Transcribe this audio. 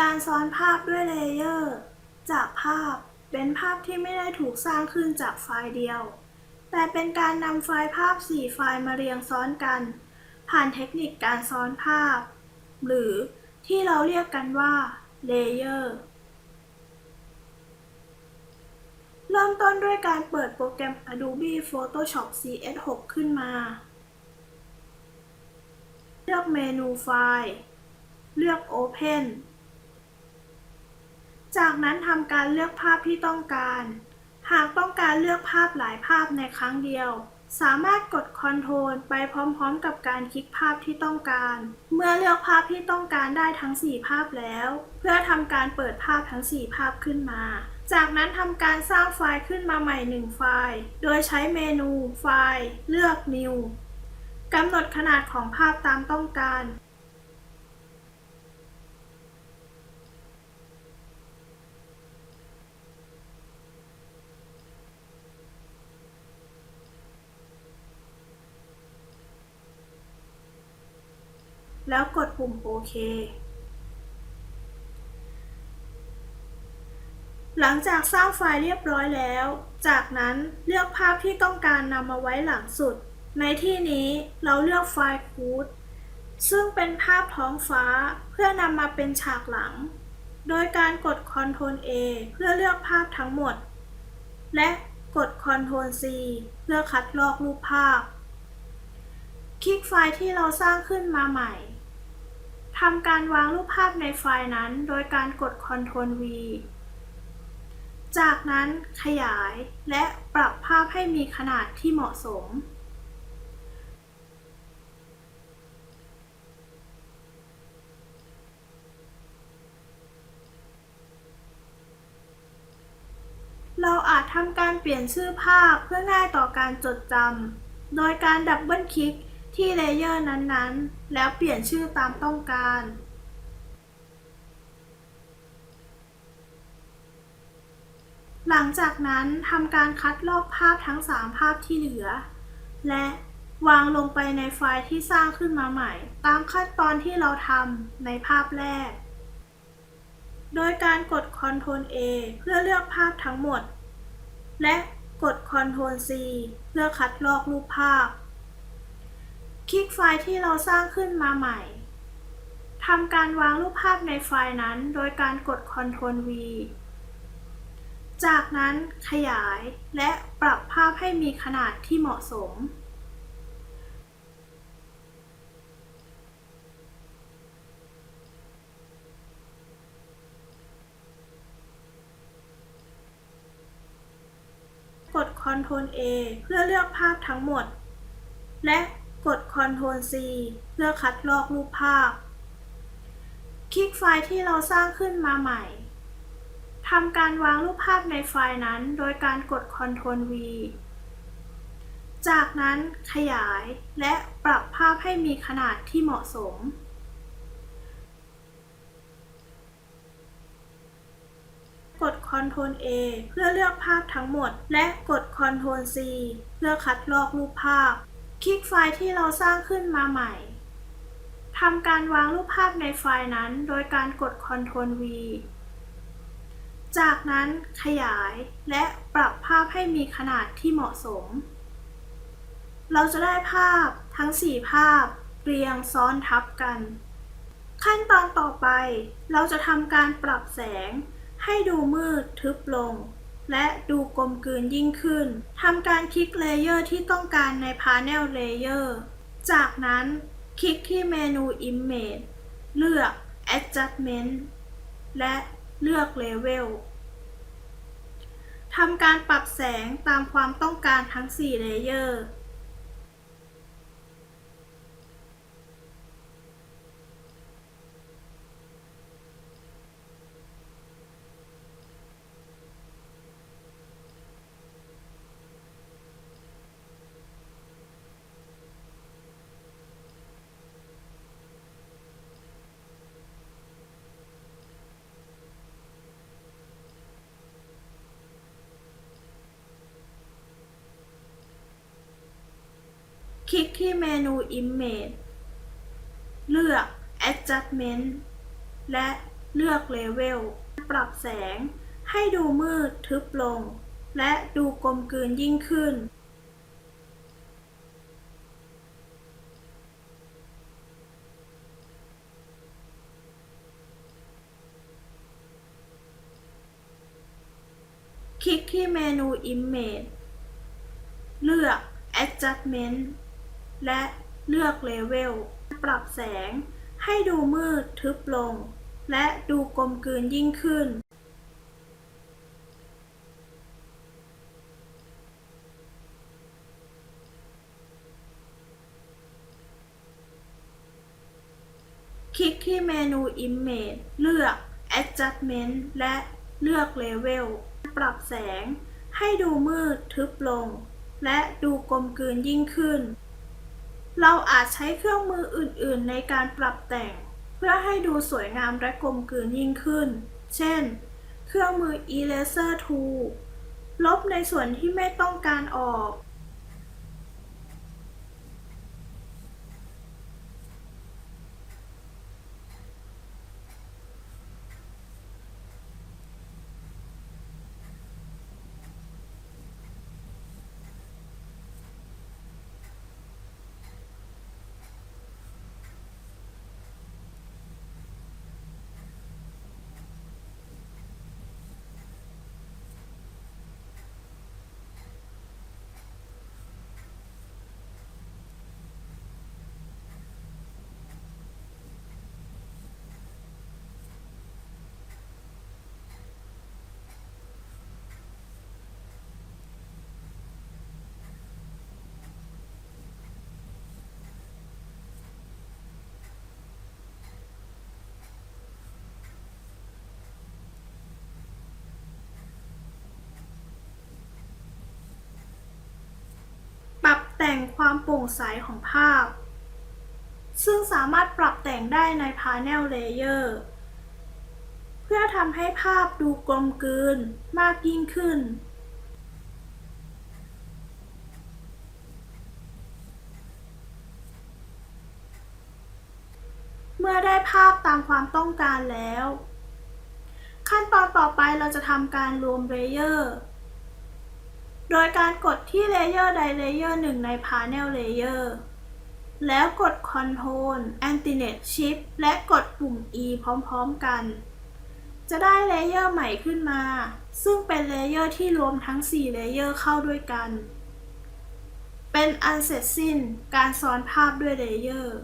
การซ้อนภาพด้วยเลเยอร์ จากภาพเป็นภาพที่ไม่ได้ถูกสร้างขึ้นจากไฟล์เดียว แต่เป็นการนำไฟล์ภาพ 4 ไฟล์มาเรียงซ้อนกัน ผ่านเทคนิคการซ้อนภาพ หรือที่เราเรียกกันว่าเลเยอร์เริ่มต้นด้วยการเปิดโปรแกรม Adobe Photoshop CS6 ขึ้นมา เลือกเมนูไฟล์ เลือก Open จากนั้นทำการเลือกภาพที่ต้องการ หากต้องการเลือกภาพหลายภาพในครั้งเดียว สามารถกด Ctrl ไปพร้อมๆ กับการคลิกภาพที่ต้องการ เมื่อเลือกภาพที่ต้องการได้ทั้ง 4 ภาพแล้ว เพื่อทำการเปิดภาพทั้ง 4 ภาพขึ้นมา จากนั้นทำการสร้างไฟล์ขึ้นมาใหม่ 1 ไฟล์ โดยใช้เมนูไฟล์ เลือก New กำหนดขนาดของภาพตามต้องการ แล้วกดปุ่มโอเค หลังจากสร้างไฟล์เรียบร้อยแล้ว จากนั้นเลือกภาพที่ต้องการนำมาไว้หลังสุด ในที่นี้เราเลือกไฟล์คูดซึ่งเป็นภาพท้องฟ้าเพื่อนำมาเป็นฉากหลัง โดยการกด Ctrl A เพื่อเลือกภาพทั้งหมด และกด Ctrl C เพื่อคัดลอกรูปภาพ คลิกไฟล์ที่เราสร้างขึ้นมาใหม่ ทำการวางรูปภาพในไฟล์นั้นโดยการกด Ctrl V จากนั้นขยายและปรับภาพให้มีขนาดที่เหมาะสม เราอาจทำการเปลี่ยนชื่อภาพเพื่อง่ายต่อการจดจำ โดยการดับเบิลคลิก ที่เลเยอร์นั้นๆ แล้วเปลี่ยนชื่อตามต้องการ หลังจากนั้นทำการคัดลอกภาพทั้ง 3 ภาพที่เหลือ และวางลงไปในไฟล์ที่สร้างขึ้นมาใหม่ ตามขั้นตอนที่เราทำในภาพแรก โดยการกด Ctrl A เพื่อเลือกภาพทั้งหมด และกด Ctrl C เพื่อคัดลอกรูปภาพ คลิกไฟล์ที่เราสร้างขึ้นมาใหม่ทำการวางรูปภาพในไฟล์นั้น โดยการกด Ctrl V จากนั้นขยายและปรับภาพให้มีขนาดที่เหมาะสม กด Ctrl A เพื่อเลือกภาพทั้งหมด และ กด Ctrl C เพื่อคัดลอกรูปภาพ คลิกไฟล์ที่เราสร้างขึ้นมาใหม่ทำการวางรูปภาพในไฟล์นั้นโดยการกด Ctrl V จากนั้นขยายและปรับภาพให้มีขนาดที่เหมาะสม กด Ctrl A เพื่อเลือกภาพทั้งหมด และกด Ctrl C เพื่อคัดลอกรูปภาพ คลิกไฟล์ที่เราสร้างขึ้นมาใหม่ทำการวางรูปภาพในไฟล์นั้นโดยการกด Ctrl V จากนั้นขยายและปรับภาพให้มีขนาดที่เหมาะสม เราจะได้ภาพทั้ง 4 ภาพ เรียงซ้อนทับกัน ขั้นตอนต่อไป เราจะทำการปรับแสงให้ดูมืดทึบลง และดูกลมกลืนยิ่งขึ้น ทำการคลิกเลเยอร์ที่ต้องการใน Panel Layer จากนั้นคลิกที่เมนู Image เลือก Adjustment และเลือก Level ทำการปรับแสงตามความต้องการทั้ง 4 เลเยอร์ คลิกที่เมนู Image เลือก Adjustment และเลือกเลเวลปรับแสง ให้ดูมืดทึบลง และดูกลมกลืนยิ่งขึ้น คลิกที่เมนู Image เลือก Adjustment และเลือก Level ปรับแสงให้ดูมืดทึบลง และดูกลมกลืนยิ่งขึ้น คลิกที่เมนู Image เลือก Adjustment และเลือก Level ปรับแสงให้ดูมืดทึบลง และดูกลมกลืนยิ่งขึ้น เราอาจใช้เครื่องมืออื่นๆ ในการปรับแต่ง เพื่อให้ดูสวยงามและกลมกลืนยิ่งขึ้น เช่น เครื่องมือ Eraser Tool ลบในส่วนที่ไม่ต้องการออก แต่งความโปร่งใสของภาพ ซึ่งสามารถปรับแต่งได้ใน Panel Layer เพื่อทำให้ภาพดูกลมกลืนมากยิ่งขึ้นเมื่อได้ภาพตามความต้องการแล้ว ขั้นตอนต่อไปเราจะทำการรวมเลเยอร์ โดยการกดที่เลเยอร์ใดเลเยอร์หนึ่งใน Panel Layer แล้วกด Ctrl Alternate Shift และกดปุ่ม E พร้อมๆกัน จะได้เลเยอร์ใหม่ขึ้นมา ซึ่งเป็นเลเยอร์ที่รวมทั้ง 4 เลเยอร์เข้าด้วยกัน เป็นอันเสร็จสิ้นการซ้อนภาพด้วยเลเยอร์